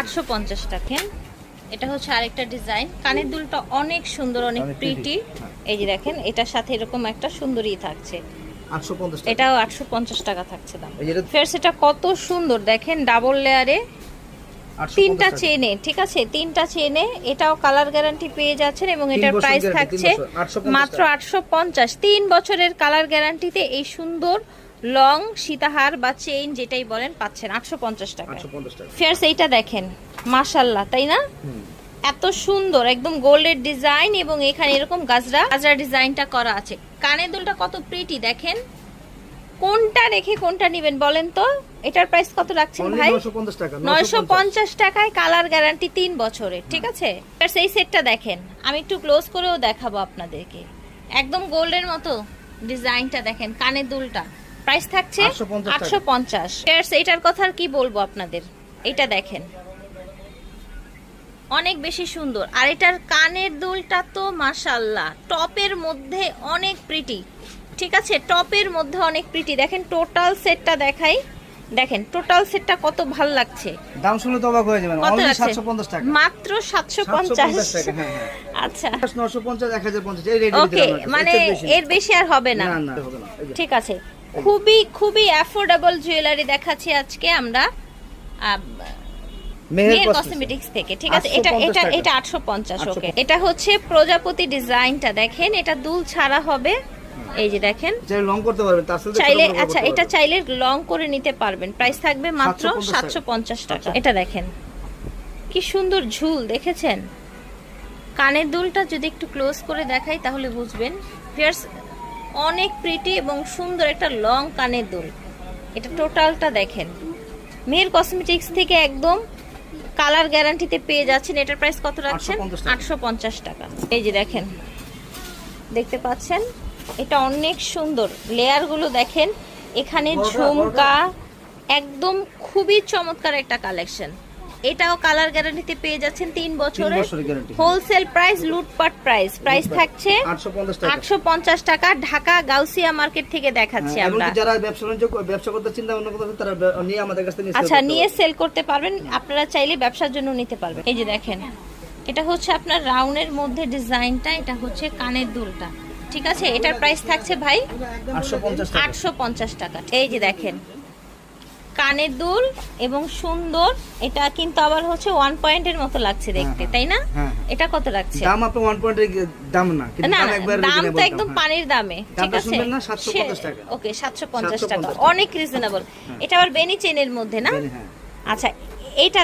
আটশো পঞ্চাশ টাকা। এটা হচ্ছে আরেকটা ডিজাইন। কানের দুলটা অনেক সুন্দর অনেক প্রিটি হ্যাঁ। এই যে দেখেন এটার সাথে এরকম একটা সুন্দরী থাকছে। এটাও আটশো পঞ্চাশ টাকা থাকছে দাম। ফের সেটা কত সুন্দর। দেখেন ডাবল লেয়ারে তিনটা চেনে ঠিক আছে? তিনটা চেনে এটাও কালার গ্যারান্টি পেয়ে যাচ্ছেন এবং এটার প্রাইস থাকছে 850 মাত্র আটশো পঞ্চাশ। তিন বছরের কালার গ্যারান্টিতে এই সুন্দর লং সীতাহার বা চেইন যেটাই বলেন পাচ্ছেন আটশো পঞ্চাশ টাকা। ফেয়ার্স এইটা দেখেন মাশাল্লাহ তাই না? এত সুন্দর একদম গোল্ডের ডিজাইন এবং এখানে এরকম গাজরা। গাজরা ডিজাইনটা করা আছে। কানের দুলটা কত প্রিটি দেখেন। কোনটা রেখে কোনটা নেবেন বলেন তো? এটার প্রাইস কত রাখছেন ভাই? নয়শো পঞ্চাশ টাকায় কালার গ্যারান্টি তিন বছরের ঠিক আছে? সেই সেটটা দেখেন আমি একটু ক্লোজ করেও দেখাবো আপনাদেরকে। একদম গোল্ডের মতো ডিজাইনটা দেখেন কানের দুলটা। প্রাইস থাকছে 850 টাকা। আটশো পঞ্চাশ। এইটার কথা আর কি বলব আপনাদের? এটা দেখেন। অনেক বেশি সুন্দর। আর এটার কানের দুলটা তো মাশাল্লাহ টপের মধ্যে অনেক প্রিটি ঠিক আছে? টপের মধ্যে অনেক প্রিটি দেখেন টোটাল সেটটা দেখাই। দেখেন টোটাল সেটটা কত ভালো লাগছে। দাম শুনে তো অবাক হয়ে যাবেন। অনলি আছে সাতশো পঞ্চাশ টাকা। মাত্র সাতশো পঞ্চাশ। 750 হ্যাঁ হ্যাঁ। আচ্ছা। নশো পঞ্চাশ এক হাজার পঞ্চাশ। এই রেটে ওকে মানে এর বেশি। আর হবে না। ঠিক আছে। খুবই খুবই অ্যাফোর্ডেবল জুয়েলারি দেখাচ্ছি আজকে আমরা মেহের কসমেটিক্স থেকে ঠিক আছে? এটা এটা এটা আটশো পঞ্চাশ ওকে এটা হচ্ছে প্রজাপতি ডিজাইনটা দেখেন এটা দুল ছাড়া হবে। এই যে দেখেন। চাইলে লং করতে পারবেন তার সাথে চাইলে আচ্ছা এটা চাইলে লং করে নিতে পারবেন। প্রাইস থাকবে মাত্র 750 টাকা। সাতশো পঞ্চাশ টাকা। এটা দেখেন। কি সুন্দর ঝুল দেখেছেন? কানের দুলটা যদি একটু ক্লোজ করে দেখাই তাহলে বুঝবেন। অনেক প্রিটি এবং সুন্দর একটা লং কানের দুল। এটা টোটালটা দেখেন। মেয়ের কসমেটিক্স থেকে একদম কালার গ্যারান্টিতে পেয়ে যাচ্ছেন। এটার প্রাইস কত রাখছেন? আটশো পঞ্চাশ টাকা। এই যে দেখেন দেখতে পাচ্ছেন? এটা অনেক সুন্দর। লেয়ারগুলো দেখেন এখানে ঝুমকা একদম খুবই চমৎকার একটা কালেকশন এটাও কালার গ্যারান্টিতে পেয়ে যাচ্ছেন তিন বছরের হোলসেল প্রাইস লুটপাট প্রাইস প্রাইস থাকছে আটশো পঞ্চাশ টাকা। ঢাকা গাউসিয়া মার্কেট থেকে দেখাচ্ছি হ্যাঁ, আমরা। যারা ব্যবসা ব্যবসা করতে চিন্তা তারা নিয়ে আমাদের কাছ আচ্ছা নিয়ে সেল করতে পারবেন। আপনারা চাইলে ব্যবসার জন্য নিতে পারবেন। এই যে দেখেন এটা হচ্ছে আপনার রাউন্ডের মধ্যে ডিজাইনটা এটা হচ্ছে কানের দুলটা। ঠিক আছে? এটার প্রাইস থাকছে ভাই আটশো আটশো পঞ্চাশ টাকা। এই যে দেখেন কানের দুল এবং সুন্দর এটা কিন্তু আবার হচ্ছে ওয়ান পয়েন্টের মতো লাগছে দেখতে হ্যাঁ, তাই না হ্যাঁ, এটা কত লাগছে দাম আপনি ওয়ান পয়েন্টের দাম না না দাম তো একদম হ্যাঁ। পানির দামে ঠিক আছে না? 750 টাকা। ওকে সাতশো পঞ্চাশ 750 টাকা। অনেক রিজনেবল এটা আবার বেনি চেনের মধ্যে না হ্যাঁ আচ্ছা এইটা